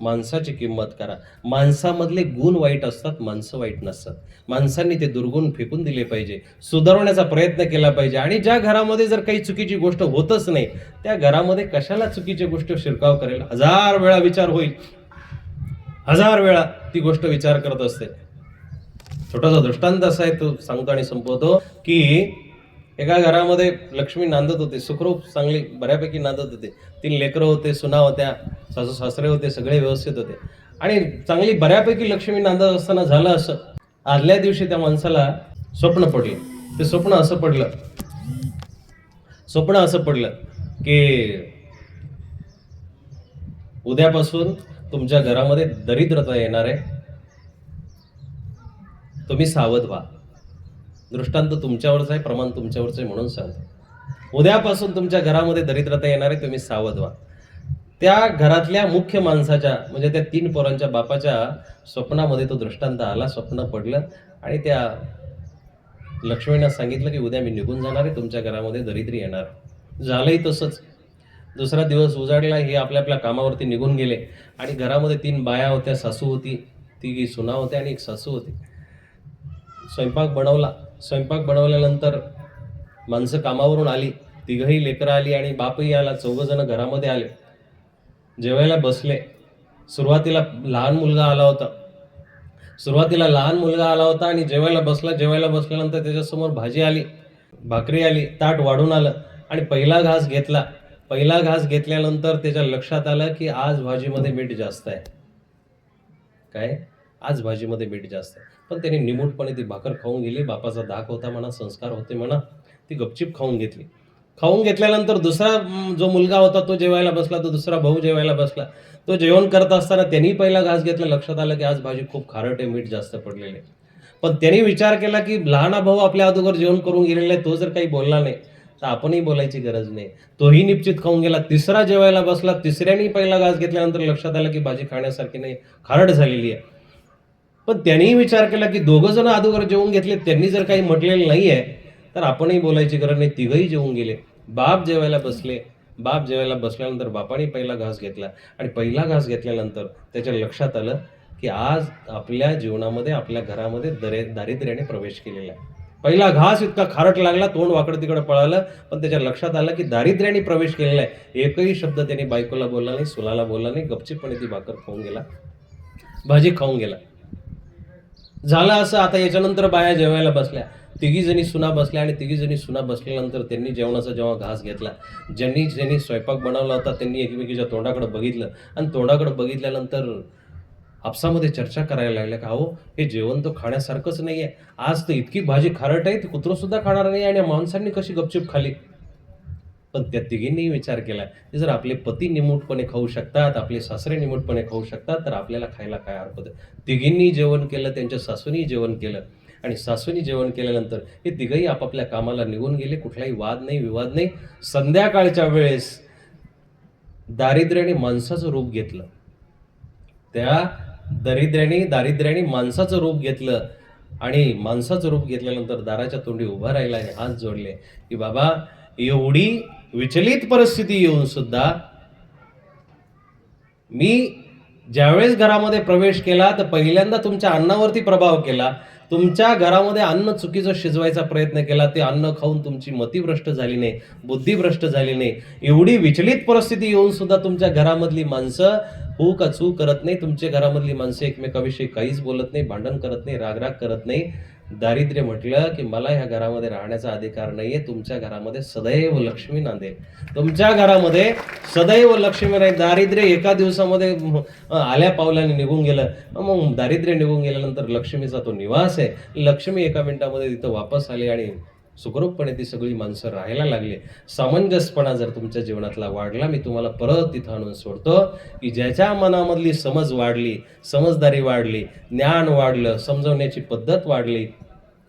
माणसाची किंमत करा. माणसामधले गुण वाईट असतात माणसं वाईट नसतात. माणसांनी ते दुर्गुण फेकून दिले पाहिजे सुधारवण्याचा प्रयत्न केला पाहिजे आणि ज्या घरामध्ये जर काही चुकीची गोष्ट होतच नाही त्या घरामध्ये कशाला चुकीची गोष्ट शिरकाव करेल? हजार वेळा विचार होईल. हजार वेळा ती गोष्ट विचार करत असते. छोटासा दृष्टांत असा आहे तो सांगतो आणि संपवतो की एका घरामध्ये लक्ष्मी नांदत होते सुखरूप चांगली बऱ्यापैकी नांदत होते. तीन लेकरं होते सुना होत्या सासू सासरे होते सगळे व्यवस्थित होते. आणि चांगली बऱ्यापैकी लक्ष्मी नांदत असताना झालं असं. आदल्या दिवशी त्या माणसाला स्वप्न पडलं. ते स्वप्न असं पडलं स्वप्न असं पडलं की उद्यापासून तुमच्या घरामध्ये दरिद्रता येणार आहे. तुम्ही सावध व्हा. दृष्टांत तुमच्यावरचा आहे प्रमाण तुमच्यावरचं आहे म्हणून सांगतो. उद्यापासून तुमच्या घरामध्ये दरिद्रता येणार आहे तुम्ही सावध व्हा. त्या घरातल्या मुख्य माणसाच्या म्हणजे त्या तीन पोरांच्या बापाच्या स्वप्नामध्ये तो दृष्टांत आला स्वप्न पडलं आणि त्या लक्ष्मीनं सांगितलं की उद्या मी निघून जाणार आहे तुमच्या घरामध्ये दरिद्री येणार झालंही तसंच. दुसरा दिवस उजाडला हे आपल्या आपल्या कामावरती निघून गेले आणि घरामध्ये तीन बाया होत्या सासू होती तिघी सुना होत्या आणि एक सासू होती. स्वयंपाक बनवला. स्वयंपाक बनवल्यानंतर माणसं कामावरून आली तिघही लेकरं आली आणि बापही आला चौघजणं घरामध्ये आले. जेवायला बसले. सुरुवातीला लहान मुलगा आला होता. सुरुवातीला लहान मुलगा आला होता आणि जेवायला बसला जेवायला बसल्यानंतर त्याच्यासमोर भाजी आली भाकरी आली ताट वाढून आलं आणि पहिला घास घेतला. पहिला घास घेतल्यानंतर त्याच्या लक्षात आलं की आज भाजीमध्ये मीठ जास्त आहे. काय? आज भाजीमध्ये मीठ जास्त आहे. पण त्याने निमूटपणे ती भाकर खाऊन गेली. बापाचा धाक होता म्हणा संस्कार होते म्हणा ती गपचिप खाऊन घेतली. खाऊन घेतल्यानंतर दुसरा जो मुलगा होता तो जेवायला बसला तो दुसरा भाऊ जेवायला बसला. तो जेवण करत असताना त्यांनी पहिला घास घेतला. लक्षात आलं की आज भाजी खूप खारट आहे मीठ जास्त पडलेले पण त्यांनी विचार केला की लहाना भाऊ आपल्या अगोदर जेवण करून गेलेला आहे तो जर काही बोलला नाही तर आपणही बोलायची गरज नाही. तोही निश्चित खाऊन गेला. तिसरा जेवायला बसला. तिसऱ्याने पहिला घास घेतल्यानंतर लक्षात आलं की भाजी खाण्यासारखी नाही खारट झालेली आहे. पण त्यांनीही विचार केला की दोघं जण अगोदर जेवून घेतले त्यांनी जर काही म्हटलेलं नाही आहे तर आपणही बोलायची गरज नाही. तिघही जेवून गेले. बाप जेवायला बसले. बाप जेवायला बसल्यानंतर बापाने पहिला घास घेतला. आणि पहिला घास घेतल्यानंतर त्याच्या लक्षात आलं की आज आपल्या जीवनामध्ये आपल्या घरामध्ये दरे दारिद्र्याने प्रवेश केलेला आहे. पहिला घास इतका खारट लागला तोंड वाकडं तिकडं पळालं पण त्याच्या लक्षात आलं की दारिद्र्याने प्रवेश केलेला आहे. एकही शब्द त्याने बायकोला बोलला नाही सुलाला बोलला नाही गपचीपणे ती भाकर खाऊन गेला. भाजी खाऊन गेला. झालं असं आता याच्यानंतर बाया जेवायला बसल्या. तिघी जणी सुना बसल्या आणि तिघी जणी सुना बसल्यानंतर त्यांनी जेवणाचा जेव्हा घास घेतला. ज्यांनी ज्यांनी स्वयंपाक बनवला होता त्यांनी एकमेकीच्या तोंडाकडे बघितलं. आणि तोंडाकडे बघितल्यानंतर आपसामध्ये चर्चा करायला लागल्या का हो हे जेवण तर खाण्यासारखंच नाही आहे आज तर इतकी भाजी खारट आहे ती कुत्रंसुद्धा खाणार नाही आणि माणसांनी कशी गपचूप खाली पण त्या तिघींनीही विचार केला की जर आपले पती निमूटपणे खाऊ शकतात आपले सासरे निमूटपणे खाऊ शकतात तर आपल्याला खायला काय हरकत आहे? तिघींनी जेवण केलं त्यांच्या सासूनी जेवण केलं आणि सासूनी जेवण केल्यानंतर हे तिघही आपापल्या कामाला निघून गेले. कुठलाही वाद नाही विवाद नाही. संध्याकाळच्या वेळेस दारिद्र्याने माणसाचं रूप घेतलं. त्या दरिद्र्याने दारिद्र्याने माणसाचं रूप घेतलं आणि माणसाचं रूप घेतल्यानंतर दाराच्या तोंडी उभा राहिला आणि हात जोडले की बाबा एवढी विचलित परिस्थिती येऊन सुद्धा मी ज्यावेळेस घरामध्ये प्रवेश केला तर पहिल्यांदा तुमच्या अन्नावरती प्रभाव केला. तुमच्या घरामध्ये अन्न चुकीचं शिजवायचा प्रयत्न केला. ते अन्न खाऊन तुमची मतीभ्रष्ट झाली नाही बुद्धिभ्रष्ट झाली नाही. एवढी विचलित परिस्थिती येऊन सुद्धा तुमच्या घरामधली माणसं हो का चू करत नाही. तुमच्या घरामधली माणसं एकमेकाविषयी काहीच बोलत नाही भांडण करत नाही रागराग करत नाही. दारिद्र्य म्हटलं की मला ह्या घरामध्ये राहण्याचा अधिकार नाहीये तुमच्या घरामध्ये सदैव लक्ष्मी नांदेल तुमच्या घरामध्ये सदैव लक्ष्मी नाही दारिद्र्य एका दिवसामध्ये आल्या पावलाने निघून गेलं. मग दारिद्र्य निघून गेल्यानंतर लक्ष्मीचा तो निवास आहे. लक्ष्मी एका मिनिटामध्ये तिथं वापस आली आणि सुखरूपपणे ती सगळी माणसं राहायला लागली. सामंजस्यपणा जर तुमच्या जीवनातला वाढला मी तुम्हाला परत तिथं आणून सोडतो की ज्याच्या मनामधली समज वाढली समजदारी वाढली ज्ञान वाढलं समजवण्याची पद्धत वाढली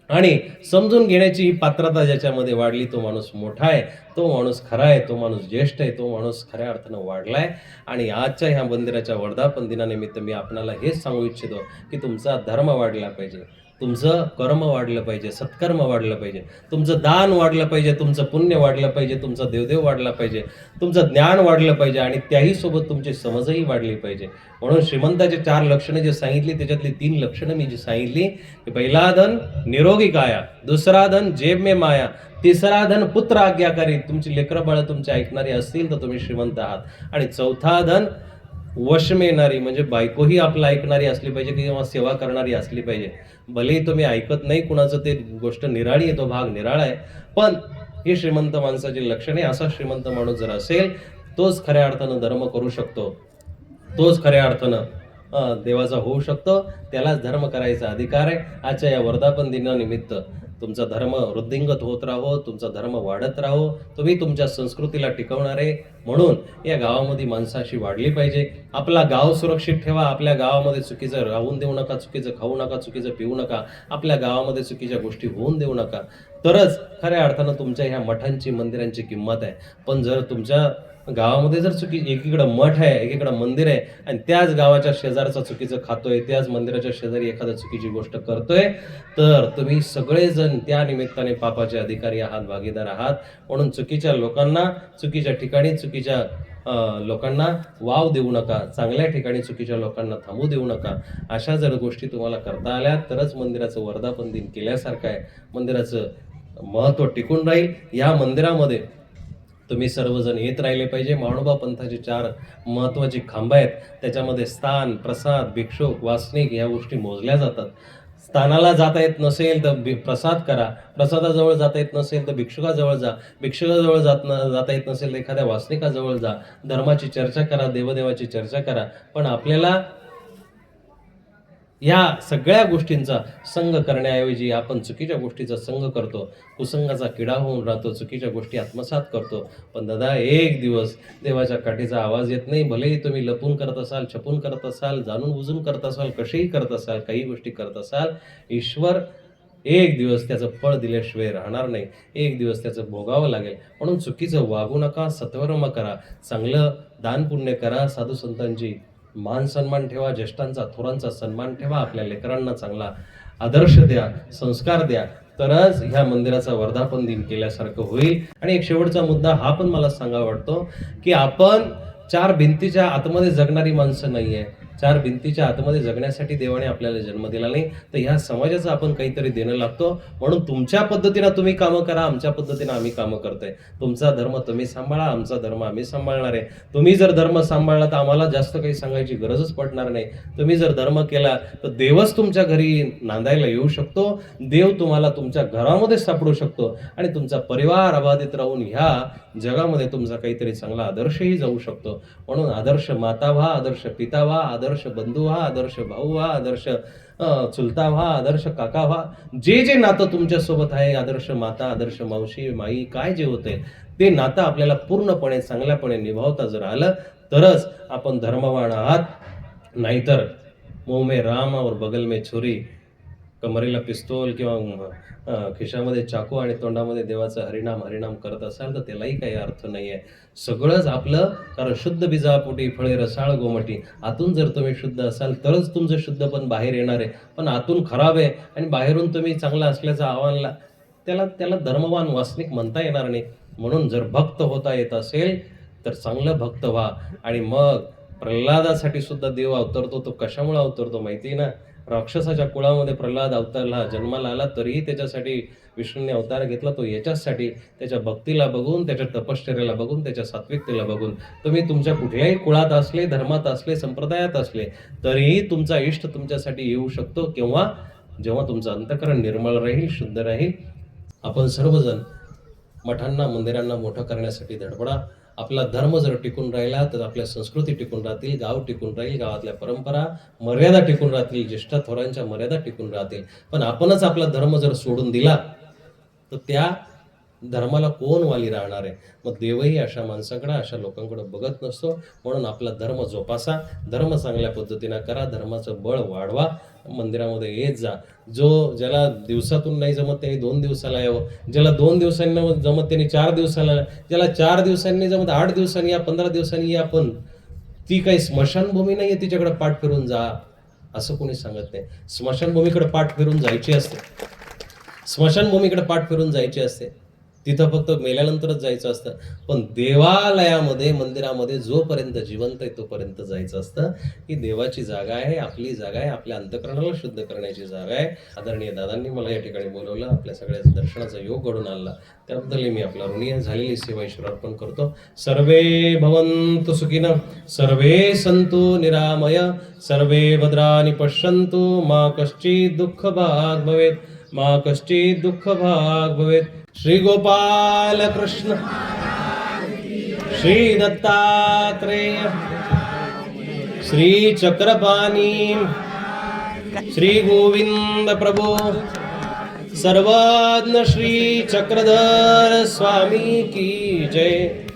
आणि समजून घेण्याची ही पात्रता ज्याच्यामध्ये वाढली तो माणूस मोठा आहे तो माणूस खरा आहे तो माणूस ज्येष्ठ आहे तो माणूस खऱ्या अर्थानं वाढलाय. आणि आजच्या ह्या मंदिराच्या वर्धापन दिनानिमित्त मी आपणाला हेच सांगू इच्छितो की तुमचा धर्म वाढला पाहिजे. तुमचं कर्म वाढलं पाहिजे सत्कर्म वाढलं पाहिजे तुमचं दान वाढलं पाहिजे तुमचं पुण्य वाढलं पाहिजे तुमचा देवदेव वाढला पाहिजे तुमचं ज्ञान वाढलं पाहिजे आणि त्याही सोबत तुमची समजही वाढली पाहिजे. म्हणून श्रीमंताचे चार लक्षणं जे सांगितली त्याच्यातली तीन लक्षणं मी जी सांगितली की पहिला धन निरोगी काया दुसरा धन जेब मे माया तिसरा धन पुत्र आज्ञाकारी तुमची लेकरं बाळं तुमची ऐकणारी असतील तर तुम्ही श्रीमंत आहात. आणि चौथा धन वश येणारी म्हणजे बायकोही आपलं ऐकणारी असली पाहिजे किंवा सेवा करणारी असली पाहिजे. भलेही तुम्ही ऐकत नाही कुणाचं ते गोष्ट निराळी आहे तो भाग निराळा आहे पण ही श्रीमंत माणसाची लक्षणे असा श्रीमंत माणूस जर असेल तोच खऱ्या अर्थानं धर्म करू शकतो. तोच खऱ्या अर्थानं देवाचा होऊ शकतो. त्यालाच धर्म करायचा अधिकार आहे. आजच्या या वर्धापन दिनानिमित्त तुमचा धर्म वृद्धिंगत होत राहो तुमचा धर्म वाढत राहो तुम्ही तुमच्या संस्कृतीला टिकवणारे. म्हणून या गावामध्ये माणसाशी वाढली पाहिजे. आपला गाव सुरक्षित ठेवा आपल्या गावामध्ये चुकीचं राहून देऊ नका चुकीचं खाऊ नका चुकीचं पिऊ नका आपल्या गावामध्ये चुकीच्या गोष्टी होऊन देऊ नका. तरच खऱ्या अर्थानं तुमच्या ह्या मठांची मंदिरांची किंमत आहे. पण जर तुमच्या गावामध्ये जर चुकी एकीकडं मठ आहे एकीकडं मंदिर आहे आणि त्याच गावाच्या शेजारचा चुकीचं खातोय त्याच मंदिराच्या शेजारी एखादा चुकीची गोष्ट करतोय तर तुम्ही सगळेजण त्या निमित्ताने पापाचे अधिकारी आहात भागीदार आहात. म्हणून चुकीच्या लोकांना चुकीच्या ठिकाणी चुकीच्या लोकांना वाव देऊ नका. चांगल्या ठिकाणी चुकीच्या लोकांना थांबू देऊ नका. अशा जर गोष्टी तुम्हाला करता आल्या तरच मंदिराचं वर्धापन दिन केल्यासारखं आहे. मंदिराचं महत्त्व टिकून राहील. या मंदिरामध्ये तुम्ही सर्वजण येत राहिले पाहिजे. माणोबा पंथाचे चार महत्त्वाचे खांब आहेत. त्याच्यामध्ये स्थान प्रसाद भिक्षुक वासनिक या गोष्टी मोजल्या जातात. स्थानाला जाता येत नसेल तर भि- प्रसाद करा. प्रसादाजवळ जाता येत नसेल तर भिक्षुकाजवळ जा. भिक्षुकाजवळ जात न जाता येत नसेल तर एखाद्या वासनिकाजवळ जा. धर्माची चर्चा करा देवदेवाची चर्चा करा. पण आपल्याला या सगळ्या गोष्टींचा संग करण्याऐवजी आपण चुकीच्या गोष्टीचा संग करतो. कुसंगाचा किडा होऊन राहतो चुकीच्या गोष्टी आत्मसात करतो. पण दादा एक दिवस देवाच्या काठीचा आवाज येत नाही. भलेही तुम्ही लपून करत असाल छपून करत असाल जाणून बुजून करत असाल कसेही करत असाल काही गोष्टी करत असाल ईश्वर एक दिवस त्याचं फळ दिल्याशिवाय राहणार नाही. एक दिवस त्याचं भोगावं लागेल. म्हणून चुकीचं वागू नका सत्वर्म करा. चांगलं दानपुण्य करा. साधू संतांची मान सन्मान ठेवा ज्येष्ठांचा थोरांचा सन्मान ठेवा आपल्या लेकरांना चांगला आदर्श द्या संस्कार द्या. तरच ह्या मंदिराचा वर्धापन दिन केल्यासारखं होईल. आणि एक शेवटचा मुद्दा हा पण मला सांगा वाटतो की आपण चार भिंतीच्या आतमध्ये जगणारी माणसं नाही आहे चार भिंतीच्या आतमध्ये जगण्यासाठी देवाने आपल्याला जन्म दिला नाही तर ह्या समाजाचं आपण काहीतरी देणं लागतो. म्हणून तुमच्या पद्धतीनं तुम्ही कामं करा आमच्या पद्धतीनं आम्ही कामं करतोय. तुमचा धर्म तुम्ही सांभाळा आमचा धर्म आम्ही सांभाळणार आहे. तुम्ही जर धर्म सांभाळला तर आम्हाला जास्त काही सांगायची गरजच पडणार नाही. तुम्ही जर धर्म केला तर देवच तुमच्या घरी नांदायला येऊ शकतो. देव तुम्हाला तुमच्या घरामध्ये सापडू शकतो. आणि तुमचा परिवार अबाधित राहून ह्या जगामध्ये तुमचा काहीतरी चांगला आदर्शही जाऊ शकतो. म्हणून आदर्श माता व्हा आदर्श पिता व्हा आदर्श आदर्श बंधू व्हा आदर्श भाऊ व्हा आदर्श चुलता व्हा आदर्श काका व्हा. जे जे नातं तुमच्यासोबत आहे आदर्श माता आदर्श मावशी माई काय जे होते ते नातं आपल्याला पूर्णपणे चांगल्यापणे निभावता जर आलं तरच आपण धर्मवान आहात. नाहीतर मोमे राम और बगल में छुरी. कमरेला पिस्तोल किंवा खिशामध्ये चाकू आणि तोंडामध्ये देवाचा हरिनाम हरिनाम करत असाल तर त्यालाही काही अर्थ नाही आहे सगळंच आपलं कारण शुद्ध बिजापोटी फळे रसाळ गोमटी. आतून जर तुम्ही शुद्ध असाल तरच तुमचं शुद्ध पण बाहेर येणार आहे. पण आतून खराब आहे आणि बाहेरून तुम्ही चांगला असल्याचं आव्हानला त्याला त्याला धर्मवान वासनिक म्हणता येणार नाही. म्हणून जर भक्त होता येत असेल तर चांगलं भक्त व्हा. आणि मग प्रल्हादासाठी सुद्धा देव अवतरतो. तो कशामुळे अवतरतो माहिती आहे ना? राक्षसाच्या कुळामध्ये प्रल्हाद अवतारला जन्माला आला तरीही त्याच्यासाठी विष्णूने अवतार घेतला तो याच्याचसाठी त्याच्या भक्तीला बघून त्याच्या तपश्चर्याला बघून त्याच्या सात्विकतेला बघून तुम्ही तुमच्या कुठल्याही कुळात असले धर्मात असले संप्रदायात असले तरीही तुमचा इष्ट तुमच्यासाठी येऊ शकतो. किंवा जेव्हा तुमचं अंतकरण निर्मळ राहील शुद्ध राहील. आपण सर्वजण मठांना मंदिरांना मोठं करण्यासाठी धडपडा. आपला धर्म जर टिकून राहिला तर आपल्या संस्कृती टिकून राहतील गाव टिकून राहील गावातल्या परंपरा मर्यादा टिकून राहतील ज्येष्ठ थोरांच्या मर्यादा टिकून राहतील. पण आपणच आपला धर्म जर सोडून दिला तर त्या धर्माला कोण वाली राहणार आहे? मग देवही अशा माणसाकडं अशा लोकांकडे बघत नसतो. म्हणून आपला धर्म जोपासा धर्म चांगल्या पद्धतीनं करा धर्माचं बळ वाढवा मंदिरामध्ये येत जा. जो ज्याला दिवसातून नाही जमत त्याने दोन दिवसाला यावं. ज्याला दोन दिवसांनी जमत त्यांनी चार दिवसाला. ज्याला चार दिवसांनी जमत आठ दिवसांनी या पंधरा दिवसांनी या पण ती काही स्मशानभूमी नाही आहे तिच्याकडे पाठ फिरून जा. असं कोणी सांगत नाही. स्मशानभूमीकडे पाठ फिरून जायची असते. स्मशानभूमीकडे पाठ फिरून जायची असते. तिथं फक्त मेल्यानंतरच जायचं असतं. पण देवालयामध्ये मंदिरामध्ये जोपर्यंत जिवंत आहे तोपर्यंत जायचं असतं. ही देवाची जागा आहे आपली जागा आहे आपल्या अंतकरणाला शुद्ध करण्याची जागा आहे. आदरणीय दादांनी मला या ठिकाणी बोलवलं आपल्या सगळ्या दर्शनाचा योग घडून आणला. त्याबद्दल मी आपला ऋणी झालेली सेवा ईश्वर अर्पण करतो. सर्वे भवंत सुखीन सर्वे सन्तु निरामय सर्वे भद्रानी पश्यन्तु मा कश्चित् दुःखभाग् भवेत। मा कश्चित् दुःखभाग् भवेत. श्री गोपाल कृष्ण. श्री दत्तात्रेय. श्री चक्रपाणी. श्री गोविंद प्रभो. सर्वज्ञ श्री चक्रधर स्वामी की जय.